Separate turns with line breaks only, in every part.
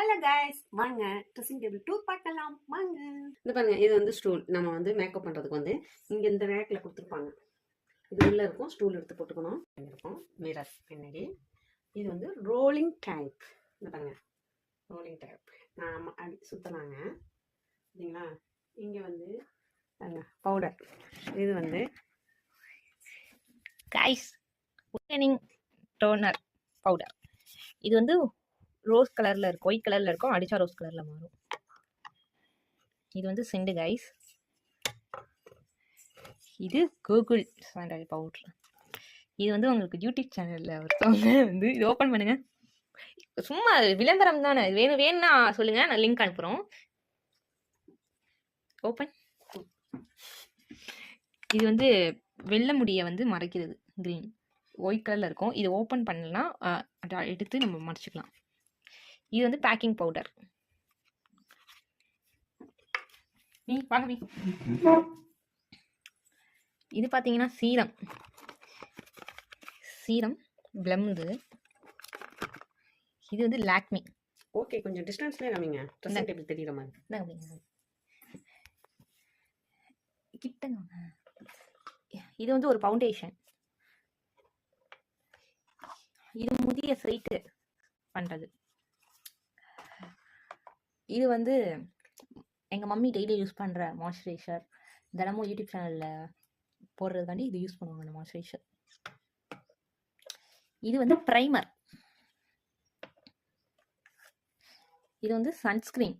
Hello guys வாங்க dressing table tour பார்க்கலாம். வாங்க. இது பாருங்க இது வந்து ஸ்டூல் நம்ம வந்து மேக்கப் பண்ணுறதுக்கு வந்து இங்கே இந்த ரேக்கில் கொடுத்துருப்பாங்க. இது உள்ள இருக்கும் ஸ்டூல் எடுத்து போட்டுக்கணும். இருக்கும் மிரர் பின்னாடி. இது வந்து ரோலிங் டைப் இந்த பாருங்க ரோலிங் டைப் நான் அடி சுற்றினாங்க சரிங்களா? இங்கே வந்து பாருங்க பவுடர் இது வந்து
கைஸ் டோனர் பவுடர் இது வந்து ரோஸ் கலரில் இருக்கும் ஒயிட் கலரில் இருக்கும் அடிச்சா ரோஸ் கலரில் மாறும். இது வந்து செண்டு கைஸ் இது கூகுள் சாண்டல் பவுட்ரு. இது வந்து உங்களுக்கு யூடியூப் சேனலில் ஒருத்தவங்க வந்து இது ஓப்பன் பண்ணுங்க. சும்மா விளம்பரம் தானே. வேணும் வேணும்னா சொல்லுங்க. நான் லிங்க் அனுப்புகிறோம் ஓப்பன் இது வந்து வெள்ளை முடியை வந்து மறைக்கிறது க்ரீன் ஒயிட் கலரில் இருக்கும். இது ஓப்பன் பண்ணலாம் அதை எடுத்து நம்ம மறைச்சிக்கலாம். இது வந்து பேக்கிங் பவுடர் நீ வாங்க நீ. இது பார்த்தீங்கன்னா சீரம். சீரம் பிளம்து இது வந்து லாக்மி.
ஓகே கொஞ்சம் டிஸ்டன்ஸ்லேயே காமிங்க ட்ரெஸ்ஸிங் டேபிள் தெரியுற மாதிரி.
கிட்டங்க. இது வந்து ஒரு ஃபவுண்டேஷன் இது முதிய சைட்டு பண்ணுறது இது வந்து எங்கள் மம்மி டெய்லி யூஸ் பண்ணுற மாய்ஸ்சரைசர் தினமும் யூடியூப் சேனலில் போடுறதுக்காண்டி இது யூஸ் பண்ணுவாங்க அந்த மாய்ஸ்சரைசர் இது வந்து ப்ரைமர் இது வந்து சன்ஸ்க்ரீன்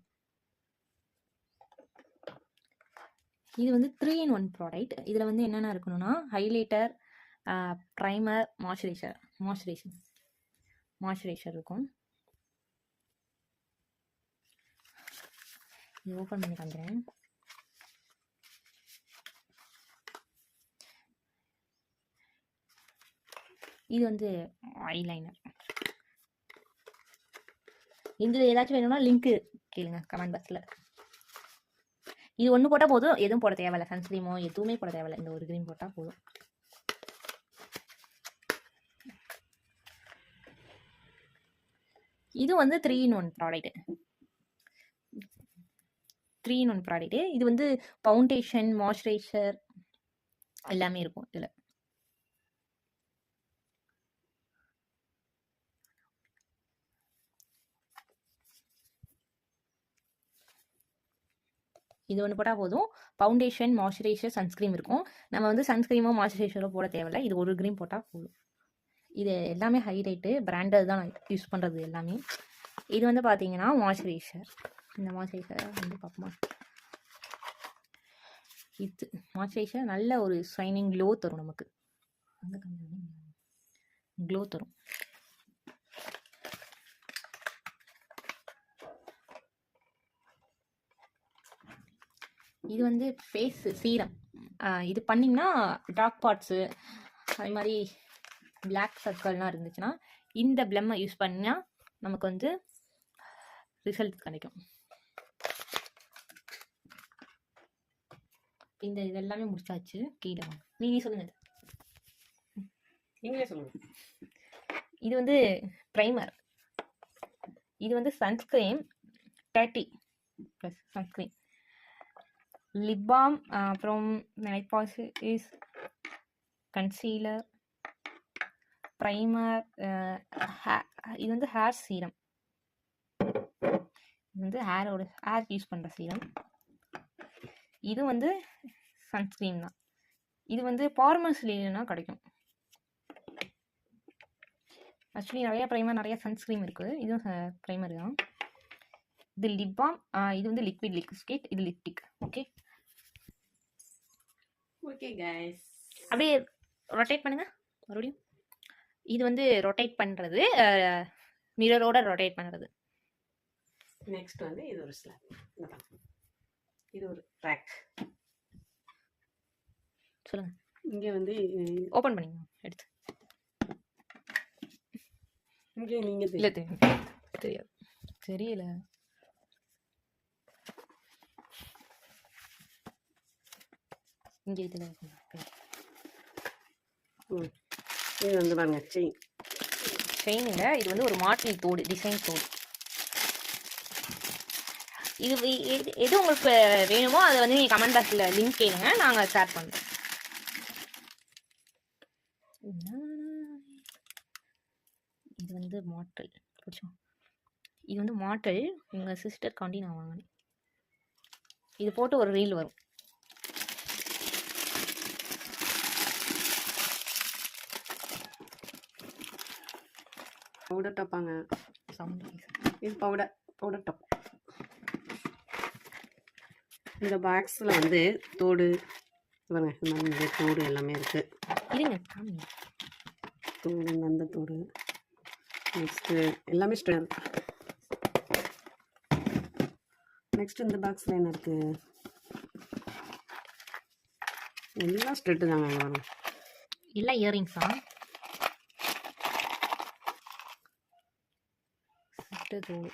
இது வந்து த்ரீ இன் ஒன் ப்ராடக்ட் இதில் வந்து என்னென்ன இருக்கணும்னா highlighter primer moisturizer moisturizer moisturizer இருக்கும். ஓப்பன் பண்ணி காமிக்கிறேன் இது வந்து ஐலைனர் இதில் ஏதாச்சும் வேணும்னா லிங்க்கு கேளுங்க கமெண்ட் பாக்ஸில் இது ஒன்று போட்டால் போதும் எதுவும் போட தேவையில்ல சன்ஸ்க்ரீமோ எதுவுமே போட தேவையில்ல இந்த ஒரு க்ரீம் போட்டால் போதும் இது வந்து three in one product three in one product இது வந்து ஃபவுண்டேஷன் மாய்ஸ்சரைசர் எல்லாமே இருக்கும் இதில். இது ஒன்று போட்டால் போதும். ஃபவுண்டேஷன் மாய்ஸ்சரைசர் சன்ஸ்க்ரீம் இருக்கும். நம்ம வந்து சன்ஸ்க்ரீமோ மாய்ஸ்சரைசரோ போட தேவையில்லை. இது ஒரு க்ரீம் போட்டால் போதும். இது எல்லாமே ஹைலைட்டு பிராண்டட் தான் நான் யூஸ் பண்ணுறது எல்லாமே. இது வந்து பார்த்தீங்கன்னா மாய்ஸ்சரைசர் இந்த மாய்ஸ்சரைசர் வந்து பார்ப்போமா? இது மாய்ஸ்சரைசர் நல்ல ஒரு ஷைனிங் க்ளோ தரும் நமக்கு. க்ளோ தரும். இது வந்து ஃபேஸ் சீரம் இது பண்ணிங்கன்னா டார்க் பார்ட்ஸு அதே மாதிரி பிளாக் சர்க்கிள்லாம் இருந்துச்சுன்னா இந்த பிளம்மை யூஸ் பண்ணால் நமக்கு வந்து ரிசல்ட் கிடைக்கும். இந்த இதெல்லாமே முடிச்சாச்சு கீழே வாங்க. நீ நீ சொல்லுங்க இது.
நீங்களே சொல்லுங்க.
இது வந்து ப்ரைமர் இது வந்து sunscreen thirty plus sunscreen lip balm அப்புறம் night pass is concealer primer இது வந்து ஹேர் சீரம் இது வந்து ஹேரோட ஹேர் யூஸ் பண்ணுற சீரம் இது வந்து சன்ஸ்க்ரீன் தான். இது வந்து பார்மஸ்லினா கிடைக்கும். ஆக்சுவலி நிறைய ப்ரைமர் நிறைய சன்ஸ்க்ரீம் இருக்குது. இதுவும் ப்ரைமர் தான். இது லிப் பாம் இது வந்து லிக்விட் லிக்விட் இது லிப்டிக் ஓகே
ஓகே கைஸ்
அப்படியே ரொட்டேட் பண்ணுங்க. மறுபடியும். இது வந்து ரொட்டேட் பண்ணுறது மிரரோட ரொட்டேட் பண்ணுறது
நெக்ஸ்ட் வந்து இது ஒரு ஸ்லாப் இது ஒரு ரேக்
சொல்லுங்கள்
இங்கே வந்து
ஓப்பன் பண்ணிங்க எடுத்து.
இங்கே நீங்கள்
இல்லை தெரியும். தெரியாது. தெரியல. இங்கே இதில்
இது வந்து பாருங்க செயின்
செயின் இல்லை இது வந்து ஒரு மாட்டில் தோடு டிசைன் தோடு. இது எது- உங்களுக்கு வேணுமோ அதை வந்து நீங்கள் கமெண்ட் பாக்ஸில் லிங்க் கேளுங்க. நாங்கள் ஷேர் பண்ணுறோம் இது வந்து மாட்டல் பிடிச்சோம் இது வந்து மாட்டல் எங்கள் சிஸ்டர் காண்டி நான் வாங்கினேன். இது போட்டு ஒரு ரீல் வரும்.
பவுடர் டப்பாங்க
சவுண்ட்
இது பவுடர் பவுடர் டப் இந்த பாக்ஸில் வந்து தோடு பாருங்க இந்த தோடு எல்லாமே இருக்குது
இருங்க
தோடு அந்த தோடு நெக்ஸ்ட்டு எல்லாமே ஸ்டென் நெக்ஸ்ட் இந்த பாக்ஸில் என்ன இருக்குது எல்லாம் ஸ்ட்ரெட்டு தாங்க வரும்
எல்லாம் இயரிங்ஸா செட்டு தோடு.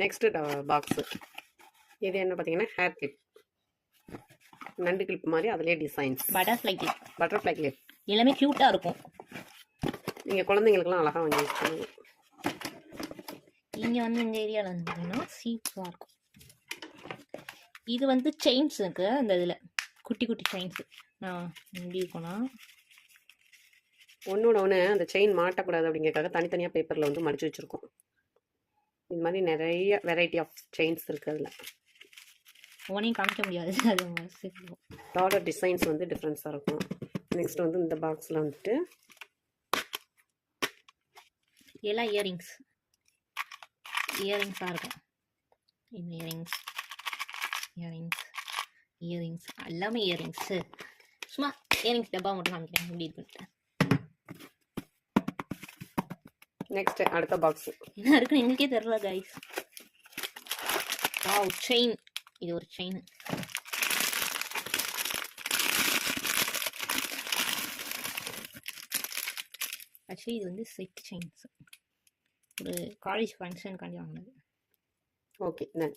நெக்ஸ்ட்டு பாக்ஸு இது என்ன பார்த்தீங்கன்னா ஹேர் கிளிப் நண்டு கிளிப் மாதிரி அதிலே designs
butterfly clip
butterfly clip
எல்லாமே க்யூட்டாக இருக்கும்.
நீங்கள் குழந்தைங்களுக்குலாம் அழகாக வாங்கி யூஸ் பண்ணுங்க.
இங்கே வந்து இந்த ஏரியாவில் வந்து பார்த்தீங்கன்னா சீப்பாக இருக்கும். இது வந்து செயின்ஸ் இருக்கு அந்த இதில். குட்டி குட்டி செயின்ஸு நான் எப்படி இருக்கும்னா.
ஒன்றோட ஒன்று அந்த செயின் மாட்டக்கூடாது அப்படிங்கிறதுக்காக தனித்தனியாக பேப்பரில் வந்து மடிச்சு வச்சுருக்கோம். இது மாதிரி நிறைய வெரைட்டி ஆஃப் செயின்ஸ் இருக்குது அதில்.
உனையும் காமிக்க முடியாது. அது
டாலர் டிசைன்ஸ் வந்து டிஃப்ரென்ஸாக இருக்கும். நெக்ஸ்ட் வந்து இந்த பாக்ஸில் வந்துட்டு
எல்லாம் இயரிங்ஸ் இயரிங்ஸாக இருக்கும். இந்த இயரிங்ஸ் இயரிங்ஸ் இயரிங்ஸ் எல்லாமே இயரிங்ஸு சும்மா இயரிங்ஸ் டப்பா மட்டும் காமிக்கிறேன். எப்படி இருக்குன்ட்டு
நெக்ஸ்ட் அடுத்த பாக்ஸ்
என்ன இருக்குன்னு எங்களுக்கே தெரியல கைஸ் வாவ் செயின் இது ஒரு செயின் ஆக்சுவலி இது வந்து செட் செயின்ஸ் ஒரு காலேஜ் ஃபங்க்ஷனுக்காண்டி வாங்கினது.
ஓகே தென்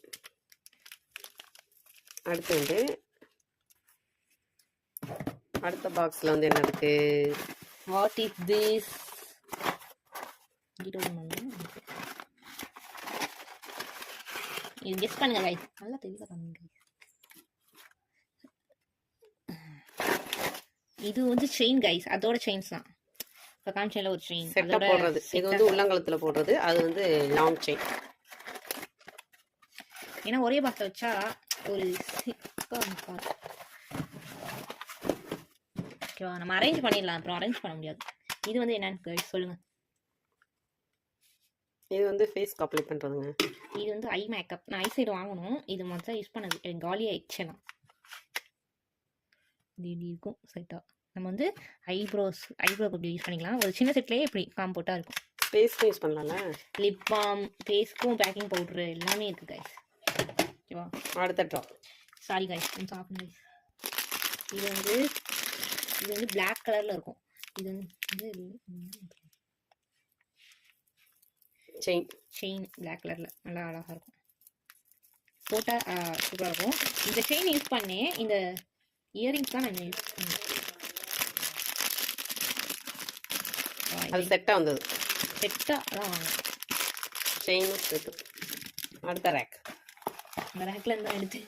அடுத்து வந்து அடுத்த பாக்ஸில் வந்து என்ன இருக்குது
வாட் இஸ் திஸ் இது கெஸ் பண்ணுங்க கைஸ் நல்லா பண்ணுங்க. guys. இது வந்து செயின் கைஸ் அதோட செயின்ஸ் தான். இப்போ காமிச்சல ஒரு செயின்
செட்டாக போடுறது. இது வந்து உள்ளங்கலத்தில் போடுறது. அது வந்து லாங் செயின்
ஏன்னா ஒரே பாக்ஸை வச்சா ஒரு ஓகேவா நம்ம அரேஞ்ச் பண்ணிடலாம். அப்புறம் அரேஞ்ச் பண்ண முடியாது. இது வந்து என்னன்னு guys சொல்லுங்க.
இது வந்து ஃபேஸ்க்கு அப்ளை பண்ணுறதுங்க
இது வந்து ஐ மேக்கப் நான் ஐ சைடு வாங்கணும். இது மொத்தம் யூஸ் பண்ணது. எனக்கு காலி ஆயிடுச்சு நான் இது இப்படி இருக்கும் செட்டாக நம்ம வந்து ஐப்ரோஸ் ஐப்ரோக்கு இப்படி யூஸ் பண்ணிக்கலாம். ஒரு சின்ன செட்லேயே இப்படி காம்போட்டாக இருக்கும்.
ஃபேஸ்க்கு யூஸ் பண்ணலாம்ல?
லிப் பாம் ஃபேஸ்க்கும் பேக்கிங் பவுட்ரு எல்லாமே இருக்குது கைஸ் ஓகேவா
அடுத்த ட்ராப்
சாரி கைஸ் சாப்பிடுங்க guys. இது வந்து இது வந்து Black கலரில் இருக்கும். இது வந்து
செயின்
செயின் Black கலரில் நல்லா அழகாக இருக்கும். போட்டால் சூப்பராக இருக்கும். இந்த செயின் யூஸ் பண்ணி இந்த இயரிங்ஸ் தான் நான் யூஸ் பண்ணேன்.
அது செட்டாக வந்தது.
செட்டாக தான் வாங்கினேன்.
செயினும் செட்டு அடுத்த ரேக்
அந்த ரேக்கில் இருந்து எடுத்து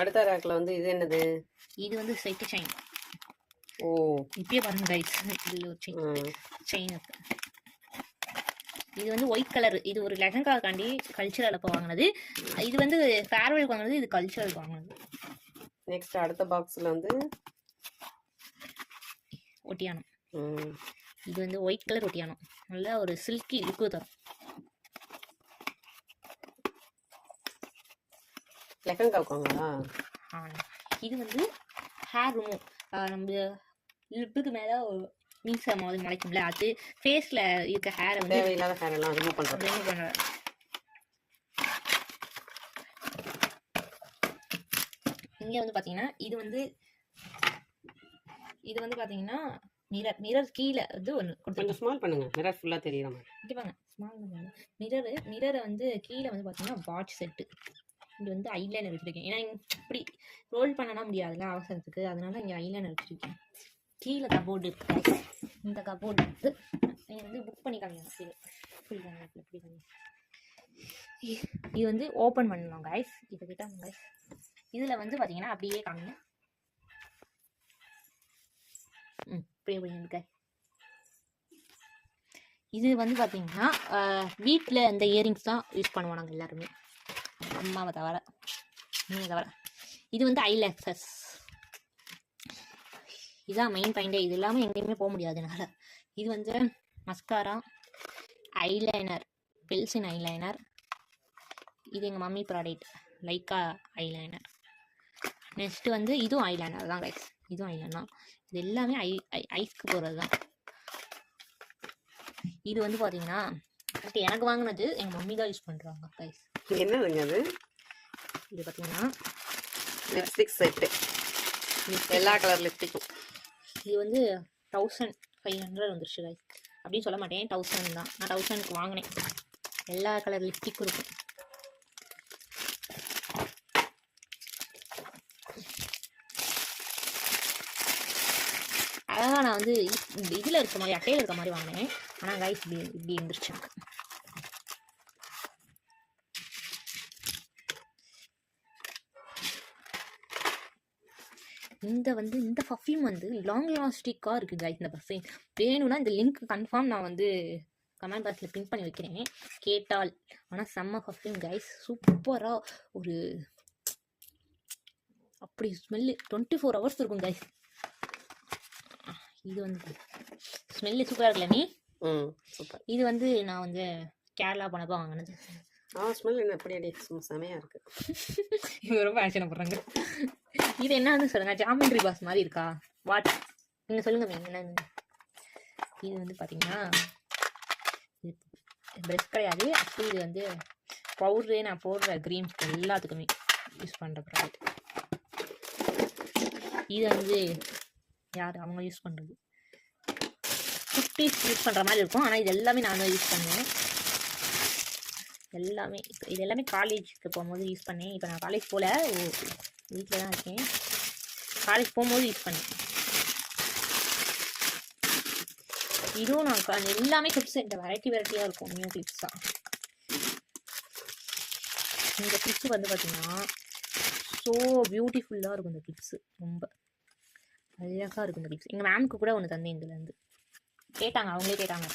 அடுத்த ரேக்கில் வந்து இது என்னது?
இது வந்து செட்டு செயின்
ஓ.
இப்பயே பாருங்க கைஸ் இதில் ஒரு செயின். செயின் இருக்கு. இது வந்து ஒயிட் கலர் இது ஒரு லெஹங்காக்காண்டி கல்ச்சரல் அப்போ வாங்கினது. இது வந்து ஃபேர்வெலுக்கு வாங்கினது இது கல்ச்சரலுக்கு வாங்கினது.
நெக்ஸ்ட் அடுத்த பாக்ஸில் வந்து?
ஒட்டியானம் இது வந்து ஒயிட் கலர் ஒட்டியானம் நல்லா ஒரு சில்கி லுக்கு தரும். ஆ, இது வந்து ஹேர் ரிமூவ் நம்ம லிப்புக்கு மேலே மீசை மாதிரி முளைக்கும்ல அது ஃபேஸில் இருக்க ஹேரை வந்து
தேவையில்லாத ஹேர் எல்லாம் ரிமூவ் பண்ணுறது
remove பண்ற இங்க வந்து பாத்தீங்கன்னா இது வந்து இது வந்து பாத்தீங்கன்னா மிரர் மிரர் கீழே வந்து ஒன்று
கொஞ்சம் ஸ்மால் பண்ணுங்க. மிரர் ஃபுல்லாக தெரியுற மாதிரி.
பாருங்க ஸ்மால் மிரரு மிரரை வந்து கீழே வந்து பார்த்தீங்கன்னா வாட்ச் செட்டு இது வந்து ஐலைனர் வச்சுருக்கேன். ஏன்னா இப்படி ரோல் பண்ணனா முடியாதுல்ல அவசரத்துக்கு. அதனால இங்கே ஐலைனர் வச்சுருக்கேன். கீழே கபோர்டு இருக்கு இந்த கபோர்டு வந்து நீங்கள் வந்து புக் பண்ணி காமிக்கணும் இது. இப்படி இது வந்து ஓப்பன் பண்ணணும் கைஸ் இது கிட்ட கைஸ் இதில் வந்து பார்த்தீங்கன்னா அப்படியே காமிங்க. ம் இப்படியே பண்ணிருக்க இது வந்து பார்த்தீங்கன்னா வீட்டில் இந்த இயரிங்ஸ் தான் யூஸ் பண்ணுவோம் நாங்கள் எல்லாருமே. அம்மாவை தவிர நீங்கள் தவிர. இது வந்து ஐலாக்சஸ் இதான் மெயின் பாயிண்டே இது இல்லாமல் எங்கேயுமே போக முடியாது என்னால். இது வந்து மஸ்காரா ஐலைனர் பெல்சின் ஐலைனர் இது எங்கள் மம்மி ப்ராடக்ட் லைக்கா ஐலைனர் நெக்ஸ்ட்டு வந்து இதுவும் ஐலைனர் தான் கைஸ் இதுவும் ஐலைனர் இது எல்லாமே ஐ ஐ ஐஸ்க்கு போகிறது தான். இது வந்து பார்த்தீங்கன்னா first எனக்கு வாங்கினது எங்கள் மம்மி தான் யூஸ் பண்ணுறாங்க கைஸ்
என்னதுங்க அது?
இது பார்த்தீங்கன்னா
லிப்ஸ்டிக் செட்டு எல்லா கலர் லிப்ஸ்டிக்கும்
இது வந்து தௌசண்ட் ஃபைவ் ஹண்ட்ரட் வந்துருச்சு கைஸ் அப்படின்னு சொல்ல மாட்டேன். தௌசண்ட் தான். நான் தௌசண்ட்க்கு வாங்கினேன். எல்லா கலர் லிப்டிக்கும் இருக்கும் அழகாக நான் வந்து இதில் இருக்க மாதிரி அட்டையில் இருக்க மாதிரி வாங்கினேன். ஆனால் கைஸ் இப்படி இப்படி இருந்துருச்சு இந்த வந்து இந்த பர்ஃப்யூம் வந்து லாங் லாஸ்டிக்காக இருக்குது கைஸ் இந்த பர்ஃப்யூம் வேணும்னா இந்த லிங்க் கன்ஃபார்ம் நான் வந்து கமெண்ட் பாக்ஸில் பின் பண்ணி வைக்கிறேன். கேட்டால். ஆனால் செம்ம பர்ஃப்யூம் கைஸ் சூப்பராக ஒரு அப்படி ஸ்மெல்லு டுவெண்ட்டி ஃபோர் ஹவர்ஸ் இருக்கும் கைஸ் இது வந்து ஸ்மெல்லு சூப்பராக இருக்குல்ல நீ?
சூப்பர்
இது வந்து நான் வந்து கேரளா போனப்போ வாங்கினது.
ஆ ஸ்மெல் என்ன எப்படி அடி சும்மா செமையாக இருக்கு.
இவங்க ரொம்ப ஆச்சரியப்படுறாங்க இது என்னன்னு சொல்லுங்க. ஜாமெண்ட்ரி பாக்ஸ் மாதிரி இருக்கா? வாட் நீங்க சொல்லுங்க மீன் என்னன்னு இது வந்து பாத்தீங்கன்னா இது ப்ரெஷ் கிடையாது. அப்படி இது வந்து பவுடரு நான் போடுற க்ரீம்ஸ் எல்லாத்துக்குமே யூஸ் பண்ணுற ப்ராடக்ட் இது வந்து யார்? அவங்க யூஸ் பண்ணுறது குட்டீஸ் யூஸ் பண்ணுற மாதிரி இருக்கும். ஆனால் இது எல்லாமே நான் தான் யூஸ் பண்ணுவேன். எல்லாமே இது எல்லாமே காலேஜுக்கு போகும்போது யூஸ் பண்ணேன். இப்போ நான் காலேஜ் போகல வீட்டில் தான் இருக்கேன். காலேஜ் போகும்போது யூஸ் பண்ணேன். இதுவும் நான் எல்லாமே கிளிப்ஸ் இந்த வெரைட்டி வெரைட்டியாக இருக்கும். நியூ கிளிப்ஸ் தான். இந்த கிளிப்ஸ் வந்து பார்த்தீங்கன்னா ஸோ பியூட்டிஃபுல்லாக இருக்கும் இந்த கிளிப்ஸ் ரொம்ப அழகாக இருக்கும் இந்த கிளிப்ஸ் எங்கள் மேம்க்கு கூட ஒன்று தந்தேன் இதுலேருந்து கேட்டாங்க அவங்களே கேட்டாங்க.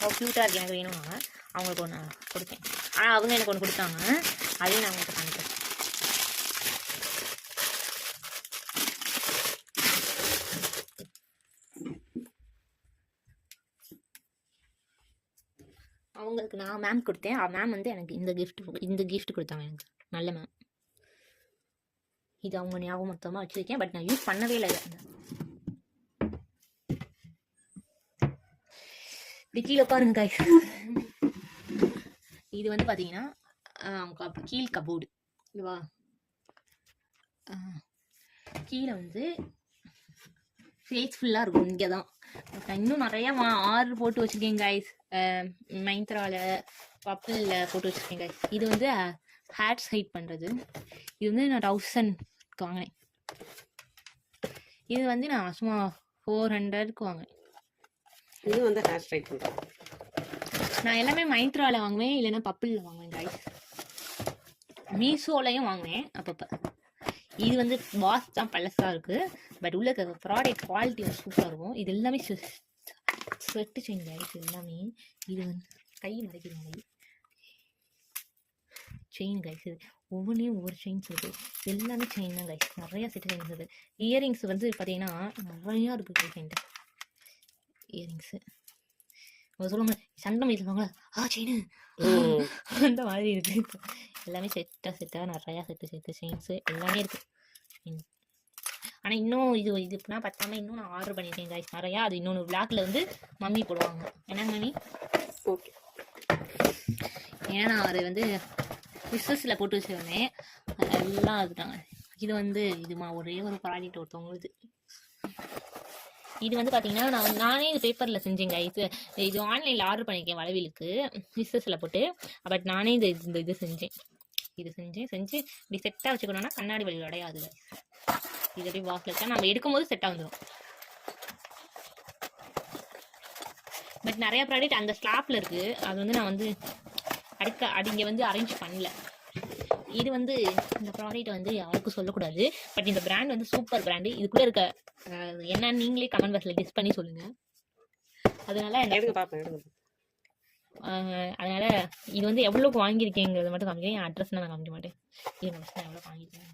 அவள் க்யூட்டாக இருக்கு எனக்கு வேணும்னாங்க. அவங்களுக்கு ஒன்று கொடுத்தேன். ஆனால் அவங்க எனக்கு ஒன்று கொடுத்தாங்க. அதையும் நான் உங்களுக்கு காமிக்கிறேன் அதுக்கு நான் மேம் கொடுத்தேன். மேம் வந்து எனக்கு இந்த கிஃப்ட் இந்த கிஃப்ட் கொடுத்தாங்க எனக்கு. நல்ல மேம் இது அவங்க ஞாபகம் மொத்தமாக வச்சுருக்கேன். பட் நான் யூஸ் பண்ணவே இல்லை இதை. இப்படி கீழே பாருங்க இது வந்து பார்த்தீங்கன்னா அவங்க கீழ் கபோர்டு இதுவா? கீழே வந்து ஃபேஸ் ஃபுல்லாக இருக்கும் இங்கே தான் இன்னும் நிறையா ஆர்டர் போட்டு வச்சுருக்கேன் கைஸ் மைந்த்ராவில் பப்பிளில் போட்டு வச்சுருக்கேன் கைஸ் இது வந்து ஹேர் ஹைட் பண்ணுறது இது வந்து நான் தௌசண்ட்க்கு வாங்கினேன். இது வந்து நான் சும்மா ஃபோர் ஹண்ட்ரட்க்கு வாங்கினேன்.
இது வந்து ஹேர் ஸ்ட்ரைட் பண்ணுறோம்
நான் எல்லாமே மைந்த்ராவில் வாங்குவேன் இல்லைன்னா பப்பிளில் வாங்குவேன் கைஸ் மீஷோலையும் வாங்குவேன் அப்பப்போ. இது வந்து பாஸ் தான் பழசாக இருக்குது பட் உள்ள ப்ராடக்ட் குவாலிட்டி வந்து சூப்பராக இருக்கும். இது எல்லாமே ஸ்வெட்டு செயின் கைஸ் இது எல்லாமே. இது வந்து கை மறைக்கிறாங்க செயின் கைஸ் இது ஒவ்வொன்றையும் ஒவ்வொரு செயின்ஸ் இருக்குது எல்லாமே செயின் தான் கைஸ் நிறையா செட்டு செயின்ஸ் இருக்குது. இயரிங்ஸ் வந்து பார்த்தீங்கன்னா நிறையா இருக்குது கைஸ் என்கிட்ட. இயரிங்ஸு அவங்க சொல்லுவாங்க சண்டை மாதிரி சொல்லுவாங்களா ஆ செயின் அந்த மாதிரி இருக்கு. எல்லாமே செட்டாக செட்டாக நிறையா செட்டு செட்டு செயின்ஸு எல்லாமே இருக்கு ஆனால் இன்னும் இது இது இப்படின்னா பத்தாம இன்னும் நான் ஆர்டர் பண்ணியிருக்கேன் guys நிறையா அது இன்னொன்று பிளாக்ல வந்து மம்மி போடுவாங்க என்னங்க மம்மி
ஓகே
ஏன்னா நான் அது வந்து பிஸ்னஸில் போட்டு வச்சிருந்தேன் எல்லாம் அதுதாங்க இது வந்து இதுமா ஒரே ஒரு ப்ராடக்ட் ஒருத்தவங்களுக்கு இது வந்து பார்த்தீங்கன்னா நான் நானே இது பேப்பரில் செஞ்சேங்க இது இது ஆன்லைனில் ஆர்டர் பண்ணியிருக்கேன் வளவிலுக்கு மிஸ்ஸஸில் போட்டு பட் நானே இது இந்த இது செஞ்சேன் இது செஞ்சேன் செஞ்சு இப்படி செட்டாக வச்சுக்கணும்னா கண்ணாடி வழி உடையாது இது அப்படியே வாக்கில் வச்சா நம்ம எடுக்கும்போது செட்டாக வந்துடும் பட் நிறைய ப்ராடக்ட் அந்த ஸ்லாப்ல இருக்கு. அது வந்து நான் வந்து அடுக்க அது இங்கே வந்து அரேஞ்ச் பண்ணல. இது வந்து இந்த ப்ராடக்ட் வந்து யாருக்கும் சொல்லக்கூடாது. பட் இந்த பிராண்ட் வந்து சூப்பர் பிராண்டு இதுக்குள்ளே இருக்க என்னன்னு நீங்களே கமெண்ட் பாக்ஸில் கெஸ் பண்ணி சொல்லுங்க. அதனால
எனக்கு பார்ப்பேன்
அதனால இது வந்து எவ்வளோக்கு வாங்கியிருக்கேங்கிறத மட்டும் காமிக்கிறேன். என் அட்ரஸ் நான் காமிக்க மாட்டேன். இது மட்டும் நான் எவ்வளோ வாங்கியிருக்கேன்?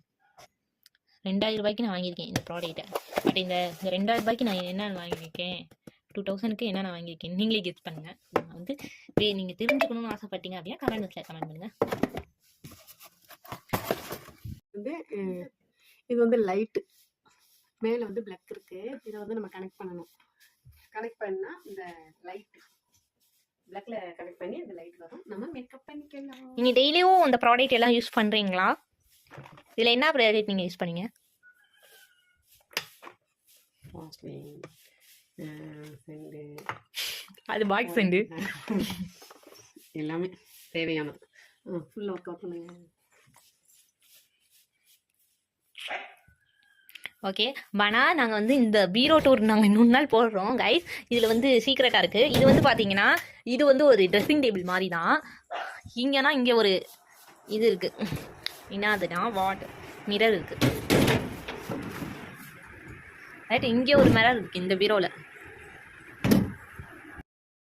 ரெண்டாயிரம் ரூபாய்க்கு நான் வாங்கியிருக்கேன் இந்த ப்ராடக்ட்டை பட் இந்த இந்த ரெண்டாயிரம் ரூபாய்க்கு நான் என்ன வாங்கியிருக்கேன்? டூ தௌசண்ட்க்கு என்ன நான் வாங்கியிருக்கேன்? நீங்களே கெஸ் பண்ணுங்கள் நான் வந்து வே நீங்கள் தெரிஞ்சுக்கணும்னு ஆசைப்பட்டீங்க அப்படின்னா கமெண்ட் பாக்ஸில் கமெண்ட் பண்ணுங்கள்
வந்து இது வந்து லைட்டு மேலே வந்து பிளக் இருக்குது இதை வந்து நம்ம கனெக்ட் பண்ணணும். கனெக்ட் பண்ணால் இந்த லைட்டு பிளக்ல கனெக்ட் பண்ணி இந்த லைட் வரும். நம்ம மேக்கப் பண்ணிக்கலாம்.
நீங்கள் டெய்லியும் இந்த ப்ராடக்ட் எல்லாம் யூஸ் பண்ணுறீங்களா இதில் என்ன ப்ராடக்ட் நீங்கள் யூஸ் பண்ணீங்க? அது பாக்ஸ் செண்டு
எல்லாமே தேவையானது ஃபுல் ஒர்க் அவுட் பண்ணுங்க.
ஓகே பனா நாங்கள் வந்து இந்த பீரோ டூர் நாங்கள் இன்னொரு நாள் போடுறோம் கைஸ் இதில் வந்து சீக்கிரட்டாக இருக்குது இது வந்து பார்த்தீங்கன்னா இது வந்து ஒரு ட்ரெஸ்ஸிங் டேபிள் மாதிரி தான் இங்கேனா இங்கே ஒரு இது இருக்குது என்னதுன்னா வாட் மிரர் இருக்குது ரைட் இங்கே ஒரு மிரர் இருக்குது இந்த பீரோவில்